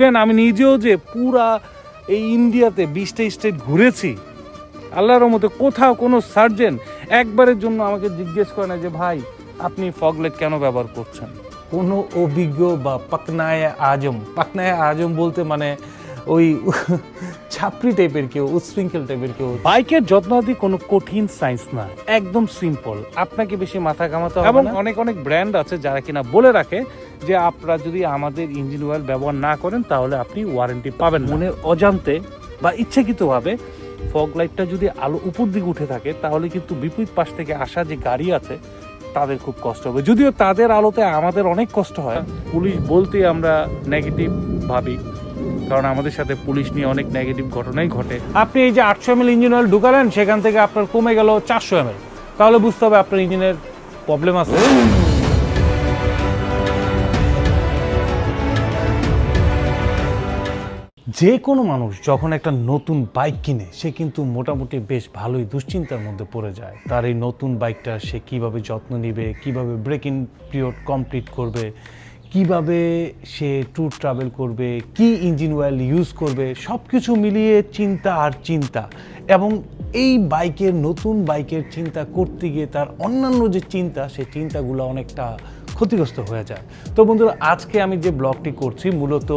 দেন আমি নিজেও যে পুরা এই ইন্ডিয়াতে বিশটা স্টেট ঘুরেছি, আল্লাহর মতো কোথাও কোনো সার্জেন একবারের জন্য আমাকে জিজ্ঞেস করে না যে, ভাই, আপনি ফগলেট কেন ব্যবহার করছেন? কোনো অভিজ্ঞ বা পাকনায় আজম পাকনায় আজম বলতে মানে ওই ছাপড়ি টাইপের কেউ উচ্ছৃঙ্খল টাইপের কেউ। বাইকের যত্ন যত্নাদি কোনো কঠিন সায়েন্স না একদম সিম্পল আপনাকে বেশি মাথা ঘামাতে হবে এবং অনেক অনেক ব্র্যান্ড আছে যারা কিনা বলে রাখে যে আপনারা যদি আমাদের ইঞ্জিন অয়েল ব্যবহার না করেন তাহলে আপনি ওয়ারেন্টি পাবেন মনে অজান্তে বা ইচ্ছাকৃতভাবে ফগ লাইটটা যদি আলো উপর দিকে উঠে থাকে তাহলে কিন্তু বিপরীত পাশ থেকে আসা যে গাড়ি আছে তাদের খুব কষ্ট হবে। যদিও তাদের আলোতে আমাদের অনেক কষ্ট হয় পুলিশ বলতে আমরা নেগেটিভ ভাবি। কারণ আমাদের সাথে পুলিশ নিয়ে অনেক নেগেটিভ ঘটনাই ঘটে। আপনি এই যে আটশো এম ইঞ্জিন অয়েল ঢুকালেন, সেখান থেকে আপনার কমে গেল চারশো এম তাহলে বুঝতে হবে আপনার ইঞ্জিনের প্রবলেম আছে। যে কোনো মানুষ যখন একটা নতুন বাইক কিনে, সে কিন্তু মোটামুটি বেশ ভালোই দুশ্চিন্তার মধ্যে পড়ে যায়। তার এই নতুন বাইকটা সে কীভাবে যত্ন নেবে, কীভাবে ব্রেকিং পিরিয়ড কমপ্লিট করবে কীভাবে সে ট্যুর ট্রাভেল করবে, কি ইঞ্জিন অয়েল ইউজ করবে সব কিছু মিলিয়ে চিন্তা আর চিন্তা। এবং এই বাইকের, নতুন বাইকের চিন্তা করতে গিয়ে তার অন্যান্য যে চিন্তা সেই চিন্তাগুলো অনেকটা ক্ষতিগ্রস্ত হয়ে যায়। তো বন্ধুরা, আজকে আমি যে ব্লগটি করছি, মূলত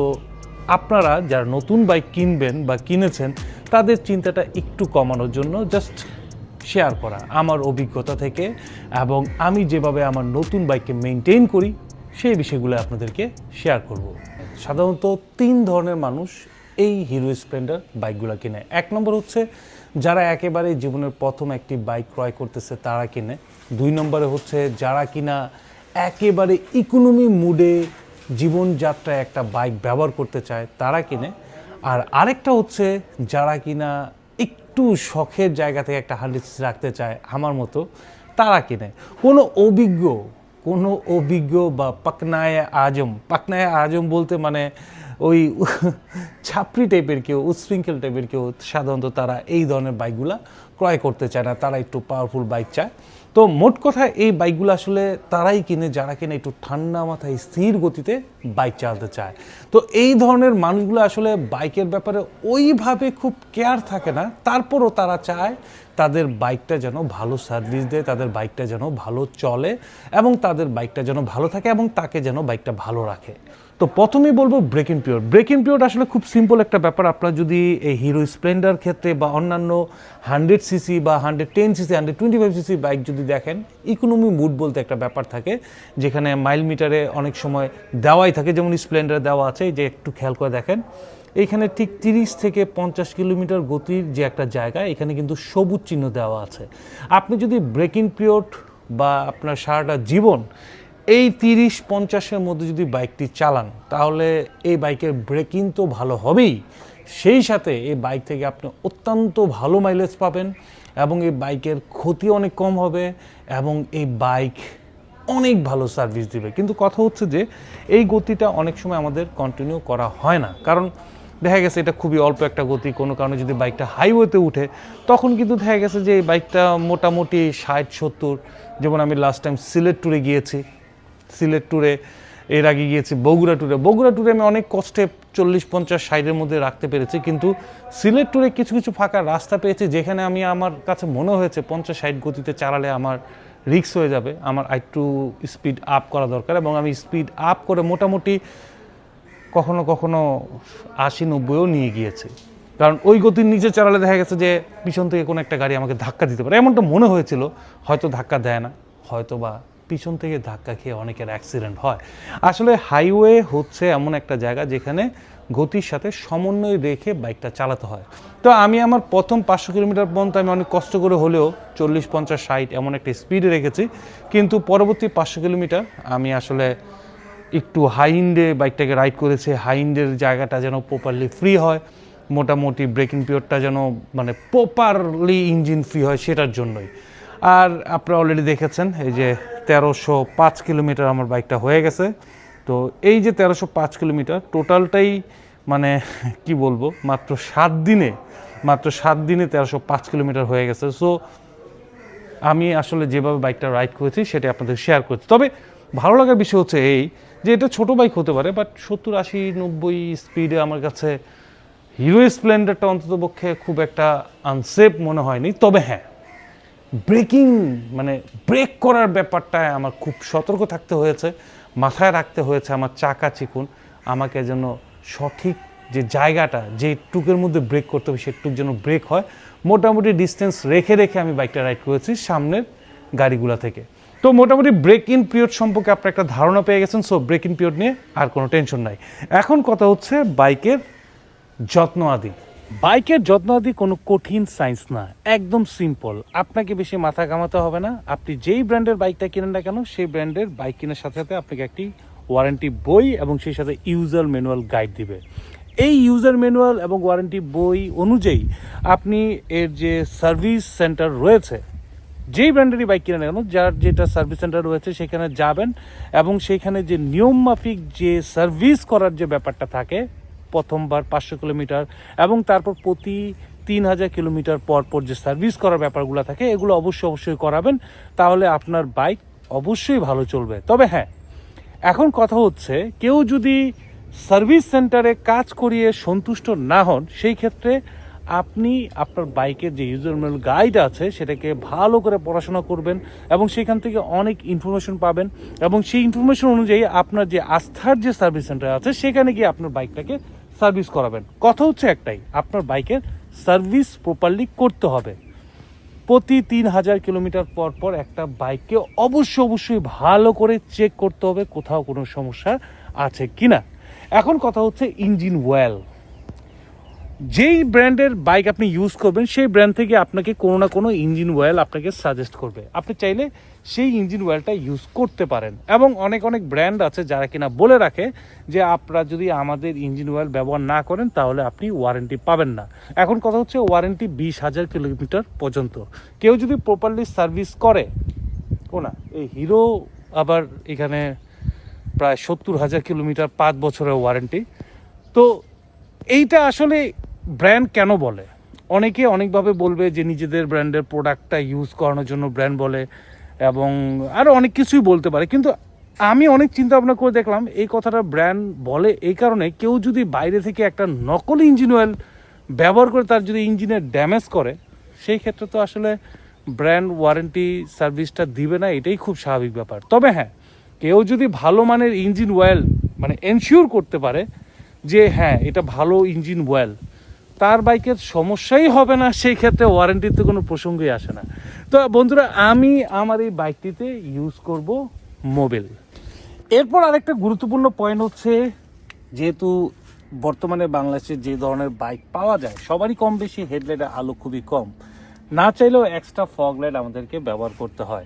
আপনারা যারা নতুন বাইক কিনবেন বা কিনেছেন, তাদের চিন্তাটা একটু কমানোর জন্য জাস্ট শেয়ার করা। আমার অভিজ্ঞতা থেকে এবং আমি যেভাবে আমার নতুন বাইককে মেনটেন করি সেই বিষয়গুলো আপনাদেরকে শেয়ার করব। সাধারণত তিন ধরনের মানুষ এই হিরো স্প্লেন্ডার বাইকগুলো কিনে। এক নম্বর হচ্ছে, যারা একেবারে জীবনের প্রথম একটি বাইক ক্রয় করতেছে, তারা কিনে। দুই নম্বরে হচ্ছে, যারা কিনা একেবারে ইকোনমি মুডে জীবনযাত্রায় একটা বাইক ব্যবহার করতে চায়, তারা কিনে। আর আরেকটা হচ্ছে, যারা কিনা একটু শখের জায়গা থেকে একটা হান্ড্রেড রাখতে চায়, আমার মতো, তারা কিনে। কোনো অভিজ্ঞ কোনো অভিজ্ঞ বা পাকনায় আজম পাকনায় আজম বলতে মানে ওই ছাপড়ি টাইপের কেউ, উচ্ছৃঙ্খল টাইপের কেউ সাধারণত তারা এই ধরনের বাইকগুলা ক্রয় করতে চায় না, তারা একটু পাওয়ারফুল বাইক চায়। তো মোট কথা এই বাইকগুলো আসলে তারাই কিনে, যারা কিনে একটু ঠান্ডা মাথায় স্থির গতিতে বাইক চালাতে চায়। তো এই ধরনের মানুষগুলো আসলে বাইকের ব্যাপারে ওইভাবে খুব কেয়ার থাকে না। তারপরও তারা চায় তাদের বাইকটা যেন ভালো সার্ভিস দেয়, তাদের বাইকটা যেন ভালো চলে এবং তাদের বাইকটা যেন ভালো থাকে এবং তাকে যেন বাইকটা ভালো রাখে। তো প্রথমেই বলব break in period break in period আসলে খুব সিম্পল একটা ব্যাপার। আপনার যদি এই হিরো স্প্লেন্ডার ক্ষেত্রে বা অন্যান্য হান্ড্রেড সিসি বা hundred ten CC hundred twenty five CC bike যদি দেখেন ইকোনমি মুড বলতে একটা ব্যাপার থাকে, যেখানে মাইল মিটারে অনেক সময় দেওয়াই থাকে, যেমন স্প্লেন্ডার দেওয়া আছে এই যে একটু খেয়াল করে দেখেন। এইখানে ঠিক তিরিশ থেকে পঞ্চাশ কিলোমিটার গতির যে একটা জায়গা, এখানে কিন্তু সবুজ চিহ্ন দেওয়া আছে। আপনি যদি ব্রেকিং পিরিয়ড বা আপনার সারাটা জীবন এই তিরিশ পঞ্চাশের মধ্যে যদি বাইকটি চালান, তাহলে এই বাইকের ব্রেকিং তো ভালো হবেই। সেই সাথে এই বাইক থেকে আপনি অত্যন্ত ভালো মাইলেজ পাবেন এবং এই বাইকের ক্ষতি অনেক কম হবে এবং এই বাইক অনেক ভালো সার্ভিস দিবে। কিন্তু কথা হচ্ছে যে, এই গতিটা অনেক সময় আমাদের কন্টিনিউ করা হয় না। কারণ দেখা গেছে এটা খুবই অল্প একটা গতি, কোনো কারণে যদি বাইকটা হাইওয়েতে উঠে, তখন কিন্তু দেখা গেছে যে, এই বাইকটা মোটামুটি ষাট, সত্তর, যেমন আমি লাস্ট টাইম সিলেট ট্যুরে গিয়েছি। সিলেট ট্যুরে এর আগে গিয়েছি বগুড়া ট্যুরে বগুড়া ট্যুরে আমি অনেক কষ্টে চল্লিশ, পঞ্চাশ সাইডের মধ্যে রাখতে পেরেছি। কিন্তু সিলেট ট্যুরে কিছু কিছু ফাঁকা রাস্তা পেয়েছি, যেখানে আমি আমার কাছে মনে হয়েছে পঞ্চাশ, ষাট গতিতে চালালে আমার রিক্স হয়ে যাবে, আমার একটু স্পিড আপ করা দরকার এবং আমি স্পিড আপ করে মোটামুটি কখনো কখনো আশি নব্বইও নিয়ে গিয়েছে। কারণ ওই গতির নিচে চালালে দেখা গেছে যে পিছন থেকে কোনো একটা গাড়ি আমাকে ধাক্কা দিতে পারে। এমনটা মনে হয়েছিল, হয়তো ধাক্কা দেয় না, হয়তো বা পিছন থেকে ধাক্কা খেয়ে অনেকের অ্যাক্সিডেন্ট হয়। আসলে হাইওয়ে হচ্ছে এমন একটা জায়গা যেখানে গতির সাথে সমন্বয় রেখে বাইকটা চালাতে হয়। তো আমি আমার প্রথম পাঁচশো কিলোমিটার পর্যন্ত আমি অনেক কষ্ট করে হলেও চল্লিশ, পঞ্চাশ, ষাট এমন একটা স্পিডে রেখেছি। কিন্তু পরবর্তী পাঁচশো কিলোমিটার আমি আসলে একটু হাইন্ডে বাইকটাকে রাইড করেছে। হাইন্ডের জায়গাটা যেন প্রপারলি ফ্রি হয়, মোটামুটি ব্রেকিং পিরিয়ডটা যেন মানে প্রপারলি ইঞ্জিন ফ্রি হয় সেটার জন্যই। আর আপনারা অলরেডি দেখেছেন, এই যে তেরোশো পাঁচ কিলোমিটার আমার বাইকটা হয়ে গেছে। তো এই যে তেরোশো পাঁচ কিলোমিটার, টোটালটাই মানে কি বলব, মাত্র সাত দিনে, মাত্র সাত দিনে তেরোশো পাঁচ কিলোমিটার হয়ে গেছে। সো আমি আসলে যেভাবে বাইকটা রাইড করেছি সেটা আপনাদের শেয়ার করছি। তবে ভালো লাগার বিষয় হচ্ছে এই যে এটা ছোট বাইক হতে পারে বাট সত্তর আশি, নব্বই স্পিডে আমার কাছে হিরো স্প্লেন্ডারটা অন্তত পক্ষে খুব একটা আনসেফ মনে হয়নি। তবে হ্যাঁ ব্রেকিং মানে ব্রেক করার ব্যাপারটায় আমার খুব সতর্ক থাকতে হয়েছে। মাথায় রাখতে হয়েছে আমার চাকা চিকুন, আমাকে যেন সঠিক যে জায়গাটা, যে টুকের মধ্যে ব্রেক করতে হবে সেটুক যেন ব্রেক হয়। মোটামুটি ডিস্টেন্স রেখে রেখে আমি বাইকটা রাইড করেছি সামনের গাড়িগুলা থেকে। তো মোটামুটি ব্রেক ইন পিরিয়ড সম্পর্কে আপনার একটা ধারণা পেয়ে গেছেন সো ব্রেক ইন পিরিয়ড নিয়ে আর কোনো টেনশন নাই। এখন কথা হচ্ছে বাইকের যত্ন আদি। বাইকের যত্ন আদি কোনো কঠিন সায়েন্স না, একদম সিম্পল আপনাকে বেশি মাথা কামাতে হবে না। আপনি যেই ব্র্যান্ডের বাইকটা কিনেন না কেন, সেই ব্র্যান্ডের বাইক কেনার সাথে সাথে আপনাকে একটি ওয়ারেন্টি বই এবং সেই সাথে ইউজার ম্যানুয়াল গাইড দিবে। এই ইউজার ম্যানুয়াল এবং ওয়ারেন্টি বই অনুযায়ী আপনি এর যে সার্ভিস সেন্টার রয়েছে, যেই ব্র্যান্ডেরই বাইক কিনে কেন, যার যেটা সার্ভিস সেন্টার রয়েছে সেখানে যাবেন এবং সেখানে যে নিয়ম মাফিক যে সার্ভিস করার যে ব্যাপারটা থাকে প্রথমবার পাঁচশো কিলোমিটার এবং তারপর প্রতি তিন হাজার কিলোমিটার পর পর যে সার্ভিস করার ব্যাপারগুলো থাকে, এগুলো অবশ্যই অবশ্যই করাবেন। তাহলে আপনার বাইক অবশ্যই ভালো চলবে। তবে হ্যাঁ এখন কথা হচ্ছে, কেউ যদি সার্ভিস সেন্টারে কাজ করিয়ে সন্তুষ্ট না হন, সেই ক্ষেত্রে আপনি আপনার বাইকের যে ইউজার ম্যানুয়াল গাইড আছে, সেটাকে ভালো করে পড়াশোনা করবেন এবং সেখান থেকে অনেক ইনফরমেশন পাবেন এবং সেই ইনফরমেশন অনুযায়ী আপনার যে আস্থার যে সার্ভিস সেন্টার আছে, সেখানে গিয়ে আপনার বাইকটাকে সার্ভিস করাবেন। কথা হচ্ছে একটাই, আপনার বাইকের সার্ভিস প্রপারলি করতে হবে। প্রতি তিন হাজার কিলোমিটার পর পর একটা বাইককে অবশ্যই অবশ্যই ভালো করে চেক করতে হবে কোথাও কোনো সমস্যা আছে কি না এখন কথা হচ্ছে ইঞ্জিন ওয়েল। যেই ব্র্যান্ডের বাইক আপনি ইউজ করবেন, সেই ব্র্যান্ড থেকে আপনাকে কোনো না কোনো ইঞ্জিন ওয়েল আপনাকে সাজেস্ট করবে। আপনি চাইলে সেই ইঞ্জিন ওয়েলটা ইউজ করতে পারেন। এবং অনেক অনেক ব্র্যান্ড আছে যারা কিনা বলে রাখে যে, আপনারা যদি আমাদের ইঞ্জিন ওয়েল ব্যবহার না করেন, তাহলে আপনি ওয়ারেন্টি পাবেন না। এখন কথা হচ্ছে ওয়ারেন্টি বিশ হাজার কিলোমিটার পর্যন্ত। কেউ যদি প্রপারলি সার্ভিস করে, ও না, এই হিরো আবার এখানে প্রায় সত্তর হাজার কিলোমিটার পাঁচ বছরের ওয়ারেন্টি তো এইটা আসলে ব্র্যান্ড কেন বলে? অনেকে অনেকভাবে বলবে যে নিজেদের ব্র্যান্ডের প্রোডাক্টটা ইউজ করানোর জন্য ব্র্যান্ড বলে এবং আরও অনেক কিছুই বলতে পারে। কিন্তু আমি অনেক চিন্তা ভাবনা করে দেখলাম, এই কথাটা ব্র্যান্ড বলে এই কারণে কেউ যদি বাইরে থেকে একটা নকল ইঞ্জিন অয়েল ব্যবহার করে তার যদি ইঞ্জিনের ড্যামেজ করে, সেই ক্ষেত্রে তো আসলে ব্র্যান্ড ওয়ারেন্টি সার্ভিসটা দিবে না, এটাই খুব স্বাভাবিক ব্যাপার। তবে হ্যাঁ কেউ যদি ভালো মানের ইঞ্জিন অয়েল মানে এনশিওর করতে পারে যে হ্যাঁ এটা ভালো ইঞ্জিন ওয়েল তার বাইকের সমস্যাই হবে না, সেই ক্ষেত্রে ওয়ারেন্টির তো কোনো প্রসঙ্গই আসে না। তো বন্ধুরা, আমি আমার এই বাইকটিতে ইউজ করব মোবিল এরপর আরেকটা গুরুত্বপূর্ণ পয়েন্ট হচ্ছে, যেহেতু বর্তমানে বাংলাদেশে যে ধরনের বাইক পাওয়া যায়, সবারই কম বেশি হেডলাইটের আলো খুবই কম। না চাইলেও এক্সট্রা ফগ লাইট আমাদেরকে ব্যবহার করতে হয়।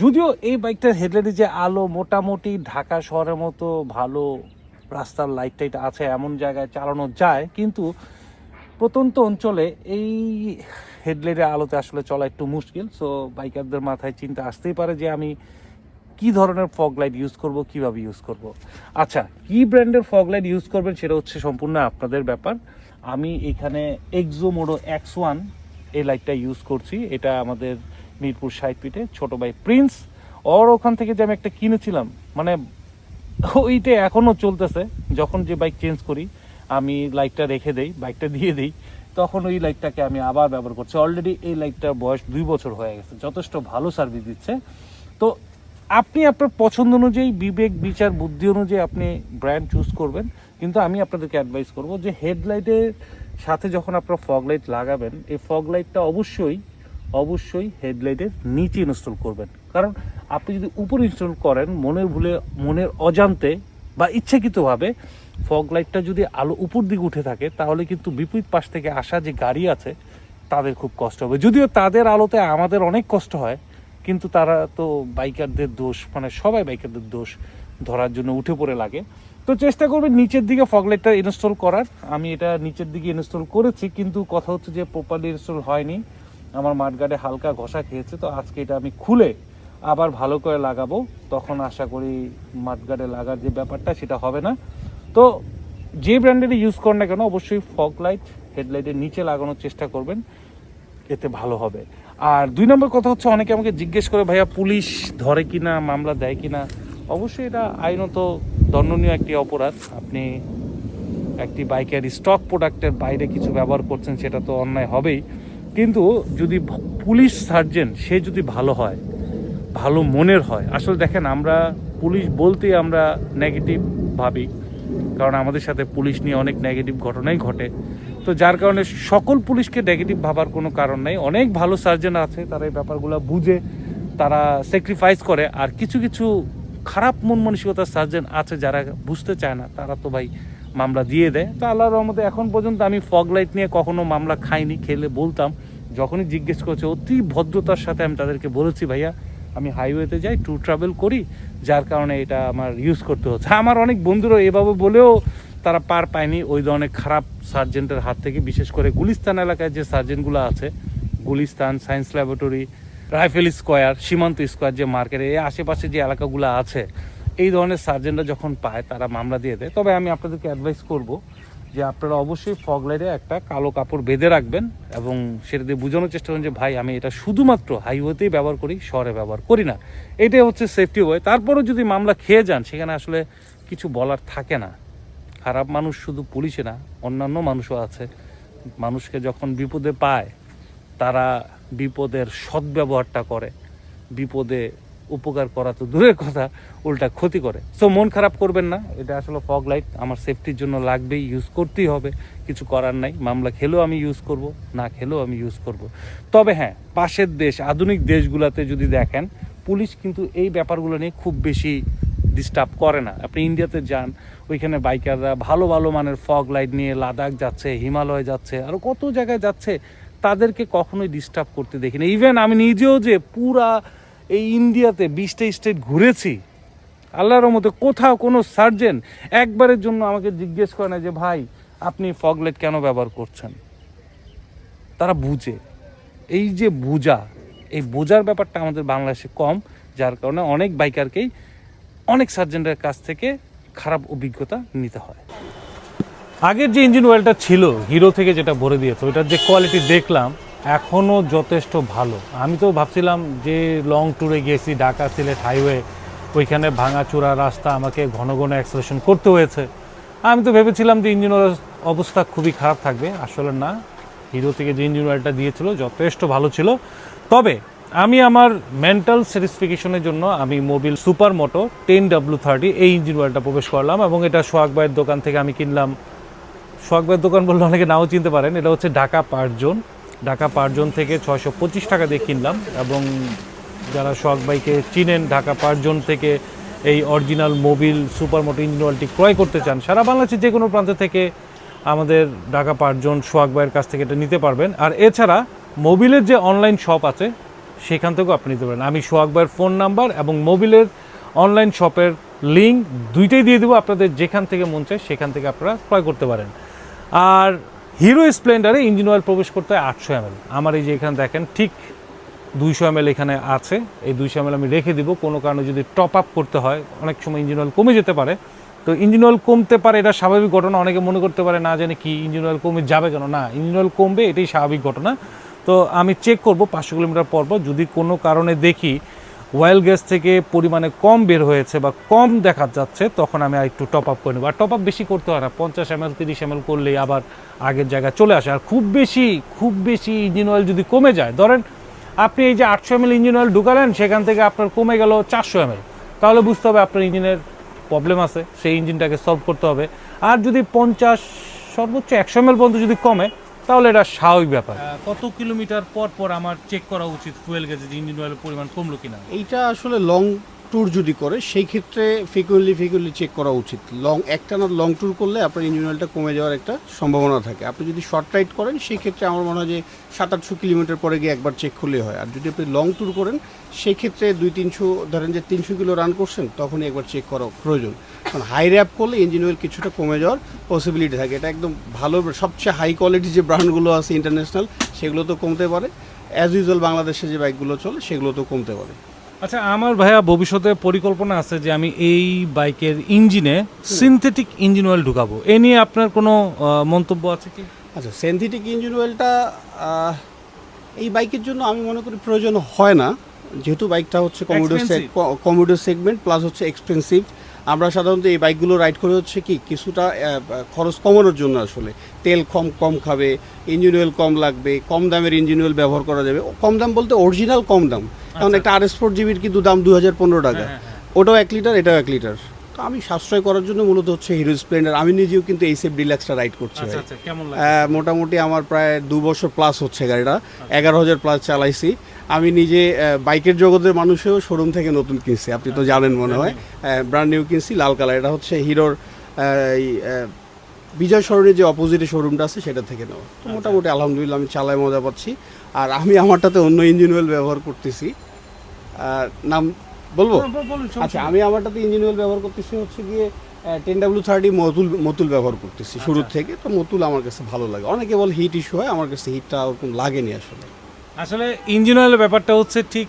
যদিও এই বাইকটার হেডলাইটে যে আলো মোটামুটি ঢাকা শহরের মতো ভালো রাস্তার লাইট টাইট আছে, এমন জায়গায় চালানো যায়, কিন্তু প্রত্যন্ত অঞ্চলে এই হেডলাইটের আলোতে আসলে চলা একটু মুশকিল সো বাইকারদের মাথায় চিন্তা আসতেই পারে যে আমি কি ধরনের ফগ লাইট ইউজ করব, কীভাবে ইউজ করব। আচ্ছা কি ব্র্যান্ডের ফগ লাইট ইউজ করবেন সেটা হচ্ছে সম্পূর্ণ আপনাদের ব্যাপার। আমি এখানে এক্সো মোডো এক্স ওয়ান এই লাইটটা ইউজ করছি, এটা আমাদের মিরপুর সাইড পিঠে, ছোট ভাই প্রিন্স ওর ওখান থেকে যে আমি একটা কিনেছিলাম মানে ওইটা এখনও চলতেছে, যখন যে বাইক চেঞ্জ করি আমি লাইটটা রেখে দেই বাইকটা দিয়ে দিই, তখন ওই লাইটটাকে আমি আবার ব্যবহার করছি। অলরেডি এই লাইটটার বয়স দুই বছর হয়ে গেছে, যথেষ্ট ভালো সার্ভিস দিচ্ছে। তো আপনি আপনার পছন্দ অনুযায়ী, বিবেক, বিচার, বুদ্ধি অনুযায়ী আপনি ব্র্যান্ড চুজ করবেন। কিন্তু আমি আপনাদেরকে অ্যাডভাইস করব যে হেডলাইটের সাথে যখন আপনার ফগ লাইট লাগাবেন, এই ফগ লাইটটা অবশ্যই অবশ্যই হেডলাইটের নিচে ইনস্টল করবেন। কারণ আপনি যদি উপরে ইনস্টল করেন, মনের ভুলে, মনের অজান্তে বা ইচ্ছাকৃতভাবে ফগ লাইটটা যদি আলো উপর দিকে উঠে থাকে, তাহলে কিন্তু বিপরীত পাশ থেকে আসা যে গাড়ি আছে, তাদের খুব কষ্ট হবে। যদিও তাদের আলোতে আমাদের অনেক কষ্ট হয়, কিন্তু তারা তো বাইকারদের দোষ মানে সবাই বাইকারদের দোষ ধরার জন্য উঠে পড়ে লাগে। তো চেষ্টা করবেন নিচের দিকে ফগ লাইটটা ইনস্টল করার। আমি এটা নিচের দিকে ইনস্টল করেছি, কিন্তু কথা হচ্ছে যে প্রপারলি ইনস্টল হয়নি। আমার মাঠগার্ডে হালকা ঘষা খেয়েছে, তো আজকে এটা আমি খুলে আবার ভালো করে লাগাবো। তখন আশা করি মাঠগার্ডে লাগার যে ব্যাপারটা, সেটা হবে না। তো যে ব্র্যান্ডেরই ইউজ করেন না কেন, অবশ্যই ফগ লাইট হেডলাইটের নিচে লাগানোর চেষ্টা করবেন। এতে ভালো হবে। আর দুই নম্বর কথা হচ্ছে, অনেকে আমাকে জিজ্ঞেস করে, ভাইয়া, পুলিশ ধরে কিনা, মামলা দেয় কিনা? অবশ্যই এটা আইনত দণ্ডনীয় একটি অপরাধ। আপনি একটি বাইকের স্টক প্রোডাক্টের বাইরে কিছু ব্যবহার করছেন, সেটা তো অন্যায় হবেই। কিন্তু যদি পুলিশ সার্জেন্ট সে যদি ভালো হয়, ভালো মনের হয়, আসলে দেখেন, আমরা পুলিশ বলতেই আমরা নেগেটিভ ভাবি। কারণ আমাদের সাথে পুলিশ নিয়ে অনেক নেগেটিভ ঘটনাই ঘটে। তো যার কারণে সকল পুলিশকে নেগেটিভ ভাবার কোনো কারণ নেই। অনেক ভালো সার্জন আছে, তারা এই ব্যাপারগুলো বুঝে, তারা স্যাক্রিফাইস করে। আর কিছু কিছু খারাপ মন মানসিকতার সার্জন আছে যারা বুঝতে চায় না, তারা তো ভাই মামলা দিয়ে দেয়। তো আল্লাহর রহমতে এখন পর্যন্ত আমি ফগ লাইট নিয়ে কখনো মামলা খাইনি, খেলে বলতাম। যখনই জিজ্ঞেস করছে, অতি ভদ্রতার সাথে আমি তাদেরকে বলেছি, ভাইয়া আমি হাইওয়েতে যাই ট্যুর ট্রাভেল করি, যার কারণে এটা আমার ইউজ করতে হচ্ছে। আমার অনেক বন্ধুরা এভাবে বলেও তারা পার পায়নি। ওই ধরনের খারাপ সার্জেন্টের হাত থেকে, বিশেষ করে গুলিস্তান এলাকায় যে সার্জেন্টগুলো আছে, Gulistan science laboratory rifle square, Shimanto square যে মার্কেটে এই আশেপাশে যে এলাকাগুলো আছে, এই ধরনের সার্জেন্টরা যখন পায়, তারা মামলা দিয়ে দেয়। তবে আমি আপনাদেরকে অ্যাডভাইস করব যে আপনারা অবশ্যই ফগ লাইটে একটা কালো কাপড় বেঁধে রাখবেন এবং সেটা দিয়ে বোঝানোর চেষ্টা করেন যে, ভাই, আমি এটা শুধুমাত্র হাইওয়েতেই ব্যবহার করি, শহরে ব্যবহার করি না। এটাই হচ্ছে সেফটি ওয়ে তারপরেও যদি মামলা খেয়ে যান, সেখানে আসলে কিছু বলার থাকে না। খারাপ মানুষ শুধু পুলিশে না, অন্যান্য মানুষও আছে। মানুষকে যখন বিপদে পায়, তারা বিপদের সদ্ব্যবহারটা করে। বিপদে উপকার করা তো দূরের কথা, উল্টা ক্ষতি করে। সো মন খারাপ করবেন না, এটা আসলে ফগ লাইট আমার সেফটির জন্য লাগবেই ইউজ করতেই হবে, কিছু করার নাই, মামলা খেলেও আমি ইউজ করব, না খেলেও আমি ইউজ করব। তবে হ্যাঁ পাশের দেশ, আধুনিক দেশগুলোতে যদি দেখেন, পুলিশ কিন্তু এই ব্যাপারগুলো নিয়ে খুব বেশি ডিস্টার্ব করে না। আপনি ইন্ডিয়াতে যান, ওইখানে বাইকাররা ভালো ভালো মানের ফগ লাইট নিয়ে লাদাখ যাচ্ছে, হিমালয় যাচ্ছে, আর কত জায়গায় যাচ্ছে, তাদেরকে কখনোই ডিস্টার্ব করতে দেখি না। ইভেন আমি নিজেও যে পুরা এই ইন্ডিয়াতে বিশটা স্টেট ঘুরেছি। আল্লাহর মতো কোথাও কোনো সার্জেন একবারের জন্য আমাকে জিজ্ঞেস করে না যে, ভাই, আপনি ফগ লাইট কেন ব্যবহার করছেন? তারা বুঝে। এই যে বোঝা, এই বোঝার ব্যাপারটা আমাদের বাংলাদেশে কম, যার কারণে অনেক বাইকারকেই অনেক সার্জেন্টের কাছ থেকে খারাপ অভিজ্ঞতা নিতে হয়। আগের যে ইঞ্জিন অয়েলটা ছিল হিরো থেকে যেটা ভরে দিয়েছে, ওইটার যে কোয়ালিটি দেখলাম এখনও যথেষ্ট ভালো। আমি তো ভাবছিলাম যে লং ট্যুরে গিয়েছি ঢাকা, সিলেট হাইওয়ে ওইখানে ভাঙাচোরা রাস্তা আমাকে ঘন ঘন অ্যাক্সেলেশন করতে হয়েছে। আমি তো ভেবেছিলাম যে ইঞ্জিন অয়েল অবস্থা খুবই খারাপ থাকবে। আসলে না হিরো থেকে যে ইঞ্জিন অয়েলটা দিয়েছিল যথেষ্ট ভালো ছিল। তবে আমি আমার মেন্টাল স্যাটিসফিকেশনের জন্য আমি Mobil super moto ten W thirty এই ইঞ্জিন অয়েলটা প্রবেশ করলাম এবং এটা সোহাগ দোকান থেকে আমি কিনলাম। সোহাগ দোকান বললে অনেকে নাও চিনতে পারেন, এটা হচ্ছে ঢাকা পার্জন ঢাকা পার্জন থেকে ছয়শো পঁচিশ টাকা দিয়ে কিনলাম এবং যারা সোহাগ ভাইকে চিনেন, ঢাকা পার্জন থেকে এই original Mobil super moto engine অয়েলটি ক্রয় করতে চান, সারা বাংলাদেশের যে কোনো প্রান্ত থেকে আমাদের ঢাকা পার্জন সোহাগ ভাইয়ের কাছ থেকে এটা নিতে পারবেন। আর এছাড়া মোবিলের যে অনলাইন শপ আছে, সেখান থেকেও আপনি নিতে পারেন। আমি সোহাগ ভাইয়ের ফোন নাম্বার এবং মোবিলের অনলাইন শপের লিঙ্ক দুইটাই দিয়ে দেবো। আপনাদের যেখান থেকে মন চায় সেখান থেকে আপনারা ক্রয় করতে পারেন। আর হিরো স্প্লেন্ডারে ইঞ্জিন অয়েল প্রবেশ করতে হয় আটশো এমএল। আমার এই যে এখানে দেখেন, ঠিক দুইশো এমএল এখানে আছে। এই দুইশো এমএল আমি রেখে দিব, কোনো কারণে যদি টপ আপ করতে হয়, অনেক সময় ইঞ্জিন অয়েল কমে যেতে পারে। তো ইঞ্জিন অয়েল কমতে পারে, এটা স্বাভাবিক ঘটনা। অনেকে মনে করতে পারে, না জানি কি ইঞ্জিন অয়েল কমে যাবে কেন? না, ইঞ্জিন অয়েল কমবে, এটাই স্বাভাবিক ঘটনা। তো আমি চেক করব পাঁচশো কিলোমিটার পর পর, যদি কোনো কারণে দেখি ওয়েল গ্যাস থেকে পরিমাণে কম বের হয়েছে বা কম দেখা যাচ্ছে, তখন আমি আর একটু টপ আপ করে নেব। আর টপ আপ বেশি করতে হয় না, পঞ্চাশ এম এল তিরিশ এম এল করলেই আবার আগের জায়গায় চলে আসে। আর খুব বেশি খুব বেশি ইঞ্জিন অয়েল যদি কমে যায়, ধরেন আপনি এই যে আটশো এম এল ইঞ্জিন অয়েল ঢুকালেন, সেখান থেকে আপনার কমে গেল চারশো এম এল তাহলে বুঝতে হবে আপনার ইঞ্জিনের প্রবলেম আছে, সেই ইঞ্জিনটাকে সলভ করতে হবে। আর যদি পঞ্চাশ, সর্বোচ্চ একশো এম এল পর্যন্ত যদি কমে তাহলে এটা স্বাভাবিক ব্যাপার। কত কিলোমিটার পর পর আমার চেক করা উচিত ফুয়েল যে ইঞ্জিন অয়েলের পরিমাণ কমলো কিনা? এইটা আসলে লং ট্যুর যদি করে সেই ক্ষেত্রে ফ্রিকুয়েন্টলি ফ্রিকুয়েন্টলি চেক করা উচিত। লং একটানা লং ট্যুর করলে আপনার ইঞ্জিন অয়েলটা কমে যাওয়ার একটা সম্ভাবনা থাকে। আপনি যদি শর্ট রাইড করেন সেই ক্ষেত্রে আমার মনে হয় যে সাত আটশো কিলোমিটার পরে গিয়ে একবার চেক করলেই হয়। আর যদি আপনি লং ট্যুর করেন সেই ক্ষেত্রে দুই তিনশো ধরেন যে তিনশো কিলো রান করছেন তখনই একবার চেক করা প্রয়োজন। হাই র্যাপ করলে ইঞ্জিন অয়েল কিছুটা কমে যাওয়ার পসিবিলিটি থাকে। এটা একদম ভালো সবচেয়ে হাই কোয়ালিটি যে ব্র্যান্ডগুলো আছে ইন্টারন্যাশনাল সেগুলো তো কমতে পারে। অ্যাজ ইউজুয়াল বাংলাদেশে যে বাইকগুলো চলে সেগুলো তো কমতে পারে। আচ্ছা আমার ভাইয়া ভবিষ্যতে পরিকল্পনা আছে যে আমি এই বাইকের ইঞ্জিনে সিনথেটিক ইঞ্জিন অয়েল ঢুকাবো। এ নিয়ে আপনার কোনো মন্তব্য আছে কি? আচ্ছা সিনথেটিক ইঞ্জিন অয়েলটা এই বাইকের জন্য আমি মনে করি প্রয়োজন হয় না। যেহেতু বাইকটা হচ্ছে কমোডো. কমোডো সেগমেন্ট প্লাস হচ্ছে এক্সপেন্সিভ আমরা সাধারণত এই বাইকগুলো রাইড করে হচ্ছে কি কিছুটা খরচ কমানোর জন্য আসলে। তেল কম কম খাবে ইঞ্জিন অয়েল কম লাগবে কম দামের ইঞ্জিন অয়েল ব্যবহার করা যাবে। কম দাম বলতে অরিজিনাল কম দাম। কারণ একটা আর এস ফোর জিবির কিন্তু দাম দু হাজার পনেরো টাকা। ওটাও এক লিটার এটাও এক লিটার তো আমি সাশ্রয় করার জন্য মূলত হচ্ছে হিরো স্প্লেন্ডার আমি নিজেও কিন্তু এই সেফ ডিলাক্সটা রাইড করছি আচ্ছা। আচ্ছা মোটামুটি আমার প্রায় দু বছর প্লাস হচ্ছে গাড়িটা। এগারো হাজার প্লাস চালাইছি। আমি নিজে বাইকের জগতের মানুষেও শোরুম থেকে নতুন কিনছি আপনি তো জানেন মনে হয়। ব্র্যান্ড নিউ কিনছি লাল কালার। এটা হচ্ছে হিরোর এই, বিজয় সরণির যে অপোজিটে শোরুমটা আছে সেটা থেকে নেওয়া। তো মোটামুটি আলহামদুলিল্লাহ আমি চালায় মজা পাচ্ছি। আর আমি আমারটাতে অন্য ইঞ্জিন অয়েল ব্যবহার করতেছি। আর নাম বলব? আচ্ছা আমি আমারটাতে ইঞ্জিন অয়েল ব্যবহার করতেছি হচ্ছে গিয়ে ten W thirty Motul Motul ব্যবহার করতেছি শুরুর থেকে। তো মতুল আমার কাছে ভালো লাগে। অনেকে বল হিট ইস্যু হয় আমার কাছে হিটটা ওরকম লাগেনি আসলে। আসলে ইঞ্জিন অয়েলের ব্যাপারটা হচ্ছে ঠিক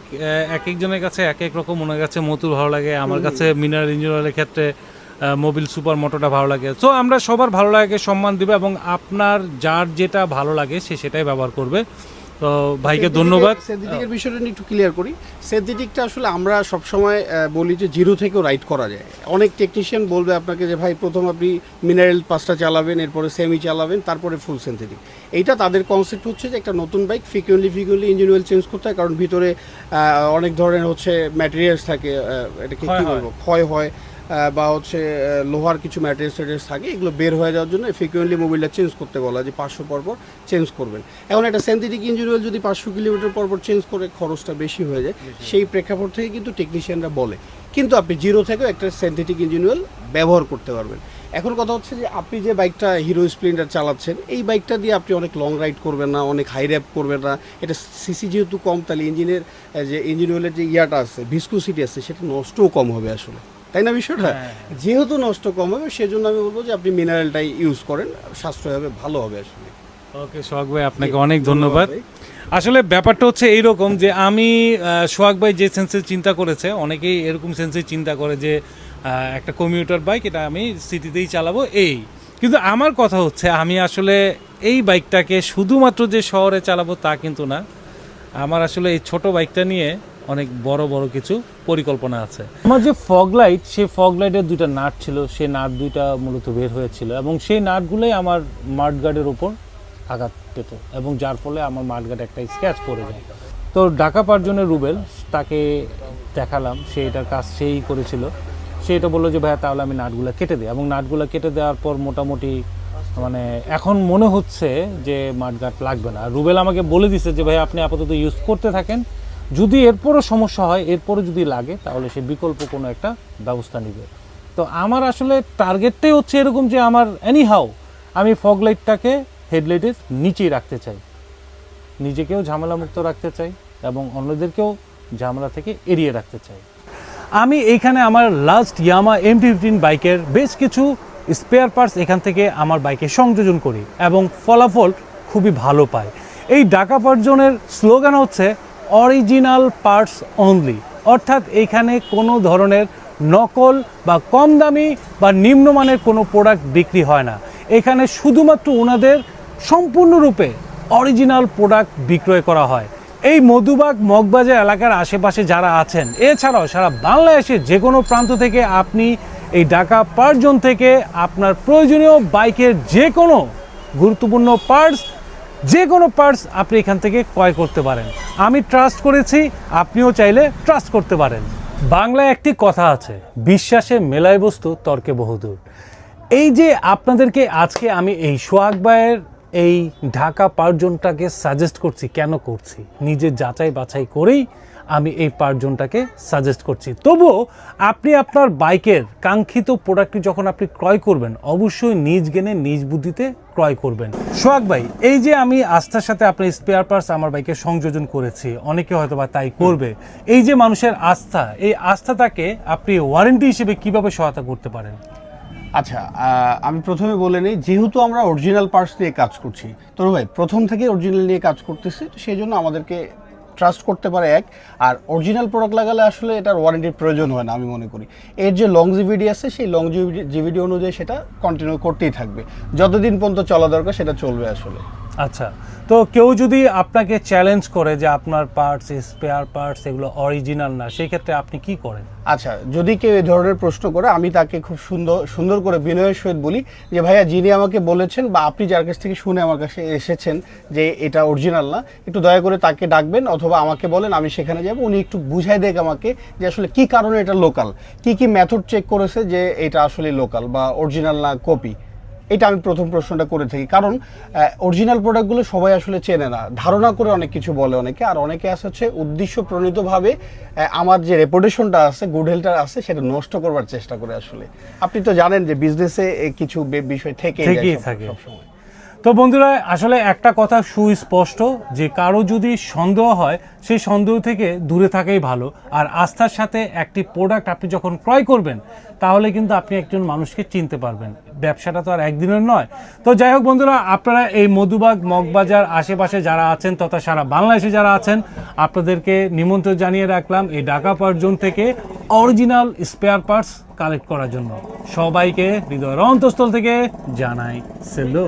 এক একজনের কাছে এক এক রকম ওনার কাছে মতুল ভালো লাগে আমার কাছে মিনারেল ইঞ্জিন অয়েলের ক্ষেত্রে মোবিল সুপার মোটোটা ভালো লাগে। সো আমরা সবার ভালো লাগে সম্মান দেবে এবং আপনার যার যেটা ভালো লাগে সে সেটাই ব্যবহার করবে। তো ভাইকে ধন্যবাদ। সেন্থেটিকের বিষয়টা একটু ক্লিয়ার করি। সেন্থেটিকটা আসলে আমরা সবসময় বলি যে জিরো থেকেও রাইড করা যায়। অনেক টেকনিশিয়ান বলবে আপনাকে যে ভাই প্রথম আপনি মিনারেল পাসটা চালাবেন এরপরে সেমি চালাবেন তারপরে ফুল সেন্থেটিক এইটা তাদের কনসেপ্ট হচ্ছে যে একটা নতুন bike frequently frequently engine oil change করতে হয় কারণ ভিতরে অনেক ধরনের হচ্ছে ম্যাটেরিয়ালস থাকে এটাকে ক্ষয় কী। বলব ক্ষয় হয়। বা হচ্ছে লোহার কিছু ম্যাটেরিয়ালস ট্যাটেরিয়ালস থাকে এগুলো বের হয়ে যাওয়ার জন্য ফ্রিকুয়েন্টলি মোবিলটা চেঞ্জ করতে বলা যে পাঁচশো পর পর চেঞ্জ করবেন। এখন একটা সেন্থেটিক ইঞ্জিন অয়েল যদি পাঁচশো কিলোমিটার পর পর চেঞ্জ করে খরচটা বেশি হয়ে যায় সেই প্রেক্ষাপট থেকে কিন্তু টেকনিশিয়ানরা বলে। কিন্তু আপনি জিরো থেকেও একটা সিনথেটিক ইঞ্জিন অয়েল ব্যবহার করতে পারবেন। এখন কথা হচ্ছে যে আপনি যে বাইকটা হিরো স্প্লেন্ডার চালাচ্ছেন এই বাইকটা দিয়ে আপনি অনেক লং রাইড করবেন না অনেক হাই র্যাপ করবেন না। এটা সিসি যেহেতু কম তাহলে ইঞ্জিনের যে ইঞ্জিন অয়েলের যে ইয়াটা আছে ভিস্কোসিটি আছে সেটা নষ্টও কম হবে আসলে। তাই না বিষয়টা? হ্যাঁ। যেহেতু নষ্ট কম হবে সেজন্য আমি বলব যে আপনি মিনারেলটাই ইউজ করেন সাশ্রয় হবে ভালো হবে আসলে। ওকে সোহাগ ভাই আপনাকে অনেক ধন্যবাদ আসলে ব্যাপারটা হচ্ছে এইরকম যে আমি সোহাগ ভাই যে সেন্সে চিন্তা করেছে অনেকেই এরকম সেন্সে চিন্তা করে যে একটা কমিউটার বাইক এটা আমি সিটিতেই চালাবো এই। কিন্তু আমার কথা হচ্ছে আমি আসলে এই বাইকটাকে শুধুমাত্র যে শহরে চালাবো তা কিন্তু না। আমার আসলে এই ছোট বাইকটা নিয়ে অনেক বড় বড় কিছু পরিকল্পনা আছে। আমার যে ফগ লাইট সেই ফগ লাইটের দুইটা নাট ছিল, সেই নাট দুইটা মূলত বের হয়েছিল এবং সেই নাটগুলোই আমার মাঠগার্ডের ওপর আঘাত পেত এবং যার ফলে আমার মাঠগার্ড একটা স্ক্র্যাচ পড়ে যায়। তো ঢাকা পাঁচজনের রুবেল, তাকে দেখালাম, সে এটার কাজ সেই করেছিল। সে এটা বলল যে, ভাইয়া, তাহলে আমি নাটগুলো কেটে দিই। এবং নাটগুলো কেটে দেওয়ার পর মোটামুটি মানে এখন মনে হচ্ছে যে মাঠগাট লাগবে না। রুবেল আমাকে বলে দিছে যে ভাই আপনি আপাতত ইউজ করতে থাকেন যদি এরপরও সমস্যা হয়, এরপরও যদি লাগে, তাহলে সে বিকল্প কোনো একটা ব্যবস্থা নেবে। তো আমার আসলে টার্গেটটাই হচ্ছে এরকম যে আমার এনি হাউ আমি ফগ লাইটটাকে হেডলাইটের নিচেই রাখতে চাই। নিজেকেও ঝামেলামুক্ত রাখতে চাই এবং অন্যদেরকেও ঝামেলা থেকে এড়িয়ে রাখতে চাই। আমি এইখানে আমার লাস্ট ইয়ামা এম ফিফটিন বাইকের বেশ কিছু স্পেয়ার পার্টস এখান থেকে আমার বাইকে সংযোজন করি এবং ফলাফল খুবই ভালো পাই। এই ডাকা পার্জনের স্লোগান হচ্ছে অরিজিনাল পার্টস অনলি অর্থাৎ এখানে কোনো ধরনের নকল বা কম দামি বা নিম্নমানের কোনো প্রোডাক্ট বিক্রি হয় না। এখানে শুধুমাত্র ওনাদের সম্পূর্ণরূপে অরিজিনাল প্রোডাক্ট বিক্রয় করা হয়। এই মধুবাগ, মগবাজার এলাকার আশেপাশে যারা আছেন, এছাড়াও সারা বাংলাদেশের যে কোনো প্রান্ত থেকে আপনি এই ঢাকা পার্জন থেকে আপনার প্রয়োজনীয় বাইকের যে কোনো গুরুত্বপূর্ণ পার্টস যে কোনো পার্টস আপনি এখান থেকে ক্রয় করতে পারেন। আমি ট্রাস্ট করেছি, আপনিও চাইলে ট্রাস্ট করতে পারেন। বাংলায় একটি কথা আছে, বিশ্বাসে মেলায় বস্তু, তর্কে বহুদূর। এই যে আপনাদেরকে আজকে আমি এই সোহাগ ভাইয়ের এই ঢাকা পার্জনটাকে সাজেস্ট করছি, কেন করছি? নিজে যাচাই বাছাই করেই আমি এই পার্জনটাকে সাজেস্ট করছি। তবুও আপনি আপনার বাইকের কাঙ্ক্ষিত প্রোডাক্টটি যখন আপনি ক্রয় করবেন অবশ্যই নিজ গেনে নিজ বুদ্ধিতে ক্রয় করবেন। সোহাগ ভাই এই যে আমি আস্থার সাথে আপনার স্পেয়ার পার্টস আমার বাইকে সংযোজন করেছি অনেকে হয়তো বা তাই করবে। এই যে মানুষের আস্থা এই আস্থাটাকে আপনি ওয়ারেন্টি হিসেবে কীভাবে সহায়তা করতে পারেন? আচ্ছা আমি প্রথমে বলে নিই যেহেতু আমরা অরিজিনাল পার্টস নিয়ে কাজ করছি। তোর ভাই প্রথম থেকে অরিজিনাল নিয়ে কাজ করতেছি তো সেই জন্য আমাদেরকে ট্রাস্ট করতে পারে এক, আর অরিজিনাল প্রোডাক্ট লাগালে আসলে এটার ওয়ারেন্টির প্রয়োজন হয় না, আমি মনে করি। এর যে লং লংজিভিডি আছে, সেই লং লংজিভিডি অনুযায়ী সেটা কন্টিনিউ করতেই থাকবে। যতদিন পর্যন্ত চলা দরকার, সেটা চলবে আসলে। আচ্ছা তো কেউ যদি আপনাকে চ্যালেঞ্জ করে যে আপনার পার্টস স্পেয়ার পার্টস এগুলো অরিজিনাল না, সেই ক্ষেত্রে আপনি কি করেন? আচ্ছা যদি কেউ এই ধরনের প্রশ্ন করে, আমি তাকে খুব সুন্দর সুন্দর করে বিনয়ের সহিত বলি যে, ভাইয়া, যিনি আমাকে বলেছেন বা আপনি যার কাছ থেকে শুনে আমার কাছে এসেছেন যে এটা অরিজিনাল না, একটু দয়া করে তাকে ডাকবেন অথবা আমাকে বলেন, আমি সেখানে যাব, উনি একটু বুঝাই দেখ আমাকে যে আসলে কি কারণে এটা লোকাল কি কি মেথড চেক করেছে যে এটা আসলে লোকাল বা অরিজিনাল না কপি এটা আমি প্রথম প্রশ্নটা করে থাকি। কারণ অরিজিনাল প্রোডাক্টগুলো সবাই আসলে চেনে না। ধারণা করে অনেক কিছু বলে অনেকে। আর অনেকে আছে হচ্ছে উদ্দেশ্য প্রণীতভাবে আমার যে রেপুটেশনটা আছে গুড হেলথটা আছে সেটা নষ্ট করবার চেষ্টা করে আসলে। আপনি তো জানেন যে বিজনেসে কিছু বিষয় থেকে থেকেই থাকে। সবসময়। তো বন্ধুরা, আসলে একটা কথা সুস্পষ্ট, যে কারও যদি সন্দেহ হয়, সেই সন্দেহ থেকে দূরে থাকাই ভালো। আর আস্থার সাথে একটি প্রোডাক্ট আপনি যখন ক্রয় করবেন, তাহলে কিন্তু আপনি একজন মানুষকে চিনতে পারবেন। ব্যবসাটা তো আর একদিনের নয়। তো যাই হোক বন্ধুরা, আপনারা এই মধুবাগ, মগবাজার আশেপাশে যারা আছেন, তথা সারা বাংলাদেশে যারা আছেন, আপনাদেরকে নিমন্ত্রণ জানিয়ে রাখলাম এই ঢাকা পার্ট জোন থেকে অরিজিনাল স্পেয়ার পার্টস কালেক্ট করার জন্য। সবাইকে হৃদয়ের অন্তঃস্থল থেকে জানাই সেলো।